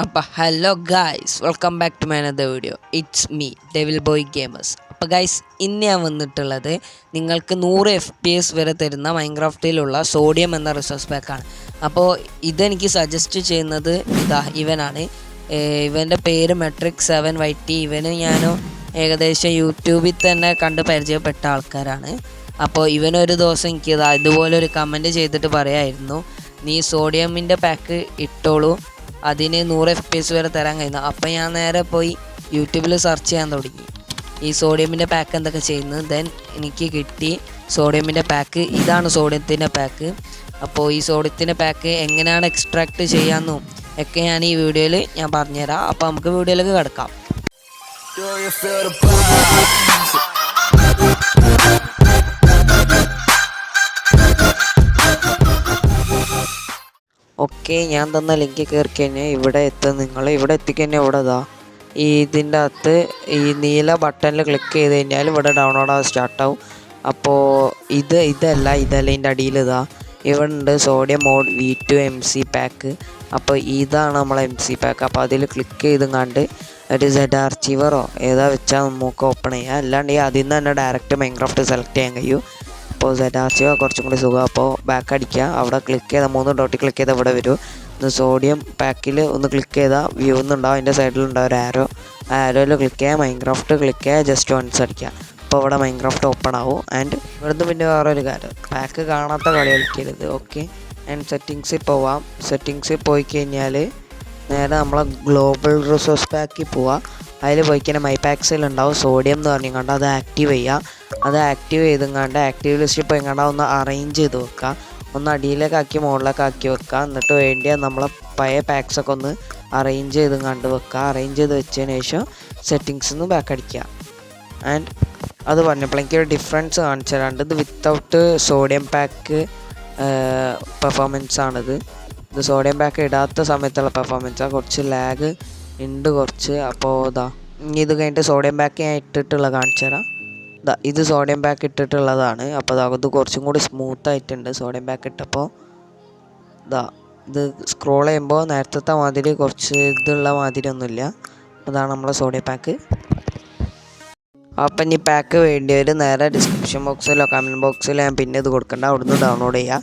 അപ്പോൾ hello guys welcome back to my another video it's me devil boy gamers അപ്പോൾ guys ഇന്ന് ഞാൻ വന്നിട്ടുള്ളത് നിങ്ങൾക്ക് നൂറ് എഫ് പി എസ് വരെ തരുന്ന മൈൻക്രാഫ്റ്റിലുള്ള സോഡിയം എന്ന റിസോഴ്സ് പാക്കാണ് അപ്പോൾ ഇതെനിക്ക് സജസ്റ്റ് ചെയ്യുന്നത് ഇതാ ഇവനാണ്. ഇവന്റെ പേര് മെട്രിക് സെവൻ വൈറ്റി ഇവന് ഞാനും ഏകദേശം യൂട്യൂബിൽ തന്നെ കണ്ട് പരിചയപ്പെട്ട ആൾക്കാരാണ്. അപ്പോൾ ഇവനൊരു ദിവസം എനിക്ക് ഇതാ ഇതുപോലെ ഒരു കമന്റ് ചെയ്തിട്ട് പറയായിരുന്നു. നീ സോഡിയമിന്റെ പാക്ക് ഇട്ടോളൂ. അതിന് നൂറ് എഫ് പി എസ് വരെ തരാൻ കഴിയുന്നു. അപ്പം ഞാൻ നേരെ പോയി യൂട്യൂബിൽ സെർച്ച് ചെയ്യാൻ തുടങ്ങി. ഈ സോഡിയമിന്റെ പാക്ക് എന്തൊക്കെ ചെയ്യുന്നത് ദെൻ എനിക്ക് കിട്ടി സോഡിയമിന്റെ പാക്ക് ഇതാണ് സോഡിയത്തിന്റെ പാക്ക് അപ്പോൾ ഈ സോഡിയത്തിന്റെ പാക്ക് എങ്ങനെയാണ് എക്സ്ട്രാക്ട് ചെയ്യാമെന്നും ഒക്കെ ഞാൻ ഈ വീഡിയോയിൽ ഞാൻ പറഞ്ഞുതരാം. അപ്പോൾ നമുക്ക് വീഡിയോയിലേക്ക് കിടക്കാം. ഓക്കെ ഞാൻ തന്ന ലിങ്ക് കയറി കഴിഞ്ഞാൽ ഇവിടെ എത്തും നിങ്ങൾ ഇവിടെ എത്തിക്കഴിഞ്ഞാൽ ഇവിടെ ഇതാ. ഈ ഇതിന്റെ അകത്ത് ഈ നീല ബട്ടണിൽ ക്ലിക്ക് ചെയ്ത് കഴിഞ്ഞാൽ ഇവിടെ ഡൗൺലോഡ് ആവാൻ സ്റ്റാർട്ടാവും അപ്പോൾ ഇത് ഇതല്ല ഇതല്ല ഇതിന്റെ അടിയിൽ ഇതാ. ഇവിടെ ഉണ്ട് sodium mod V two M C pack അപ്പോൾ ഇതാണ് നമ്മളെ എം സി പാക്ക് അപ്പോൾ അതിൽ ക്ലിക്ക് ചെയ്തും കണ്ട് ഒരു സെഡ് ആർച്ചീവറോ ഏതാ വെച്ചാൽ നമുക്ക് ഓപ്പൺ ചെയ്യാം. അല്ലാണ്ട് ഈ അതിൽ നിന്ന് തന്നെ ഡയറക്റ്റ് മൈൻക്രാഫ്റ്റ് സെലക്ട് ചെയ്യാൻ കഴിയും. അപ്പോൾ സെറ്റാസിയോ കുറച്ചും കൂടി സുഖം. അപ്പോൾ ബാക്ക് അടിക്കുക. അവിടെ ക്ലിക്ക് ചെയ്താൽ മൂന്ന് ഡോട്ടിൽ ക്ലിക്ക് ചെയ്താൽ ഇവിടെ വരും. സോഡിയം പാക്കിൽ ഒന്ന് ക്ലിക്ക് ചെയ്താൽ വ്യൂ ഒന്നുണ്ടാവും. അതിന്റെ സൈഡിലുണ്ടാവും ഒരു ആരോ ആ ആരോയിൽ ക്ലിക്ക് ചെയ്യുക മൈൻക്രാഫ്റ്റ് ക്ലിക്ക് ചെയ്യുക ജസ്റ്റ് വൺസ് അടിക്കുക. അപ്പോൾ ഇവിടെ മൈൻക്രാഫ്റ്റ് ഓപ്പൺ ആവും. ആൻഡ് ഇവിടുന്ന് പിന്നെ വേറൊരു കാര്യം. പാക്ക് കാണാത്ത കളി കളിക്കരുത്. ഓക്കെ ആൻഡ് സെറ്റിങ്സിൽ പോവാം. സെറ്റിങ്സിൽ പോയി കഴിഞ്ഞാൽ നേരെ നമ്മളെ ഗ്ലോബൽ റിസോഴ്സ് പാക്കിൽ പോവാം. അതിൽ പോയി കഴിഞ്ഞാൽ മൈ പാക്സിൽ ഉണ്ടാവും. സോഡിയം എന്ന് പറഞ്ഞു. കണ്ട് അത് ആക്റ്റീവ് ചെയ്യുക അത് ആക്റ്റീവ് ചെയ്തും കണ്ട് ആക്റ്റീവ് ലിസ്റ്റ് ഇപ്പോൾ എങ്ങനെ ഒന്ന് അറേഞ്ച് ചെയ്ത് വെക്കുക ഒന്ന് അടിയിലേക്ക് ആക്കി മുകളിലേക്ക് ആക്കി വെക്കുക എന്നിട്ട് വേണ്ടിയ നമ്മളെ പഴയ പാക്സൊക്കെ ഒന്ന് അറേഞ്ച് ചെയ്ത് കണ്ട് വെക്കുക അറേഞ്ച് ചെയ്ത് വെച്ചതിന് ശേഷം സെറ്റിങ്സ് നിന്ന് ബാക്ക് അടിക്കുക ആൻഡ് അത് പറഞ്ഞപ്പോൾ എനിക്കൊരു ഡിഫറൻസ് കാണിച്ചു തരാണ്ട് ഇത് വിത്തൗട്ട് സോഡിയം പാക്ക് പെർഫോമൻസ് ആണിത്. ഇത് സോഡിയം പാക്ക് ഇടാത്ത സമയത്തുള്ള പെർഫോമൻസാണ് കുറച്ച് ലാഗ് ഉണ്ട് കുറച്ച്. അപ്പോൾ ഇതാ ഇത് കഴിഞ്ഞിട്ട് സോഡിയം പാക്ക് ഞാൻ ഇട്ടിട്ടുള്ള കാണിച്ചു തരാം ഇതാ സോഡിയം പാക്ക് ഇട്ടിട്ടുള്ളതാണ്. അപ്പോൾ ഇത് കുറച്ചും കൂടി സ്മൂത്ത് ആയിട്ടുണ്ട് സോഡിയം പാക്ക് ഇട്ടപ്പോൾ ഇതാ ഇത് സ്ക്രോൾ ചെയ്യുമ്പോൾ നേരത്തെ മാതിരി കുറച്ച് ഇതുള്ള മാതിരി ഒന്നുമില്ല. അതാണ് നമ്മുടെ സോഡിയം പാക്ക് അപ്പം ഇനി പാക്ക് വേണ്ടി വരും. നേരെ ഡിസ്ക്രിപ്ഷൻ ബോക്സിലോ കമന്റ് ബോക്സിലോ ഞാൻ പിന്നെ ഇത് കൊടുക്കണ്ട. അവിടുന്ന് ഡൗൺലോഡ് ചെയ്യുക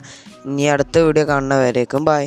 ഇനി അടുത്ത വീഡിയോ കാണുന്നവരേക്കും ബൈ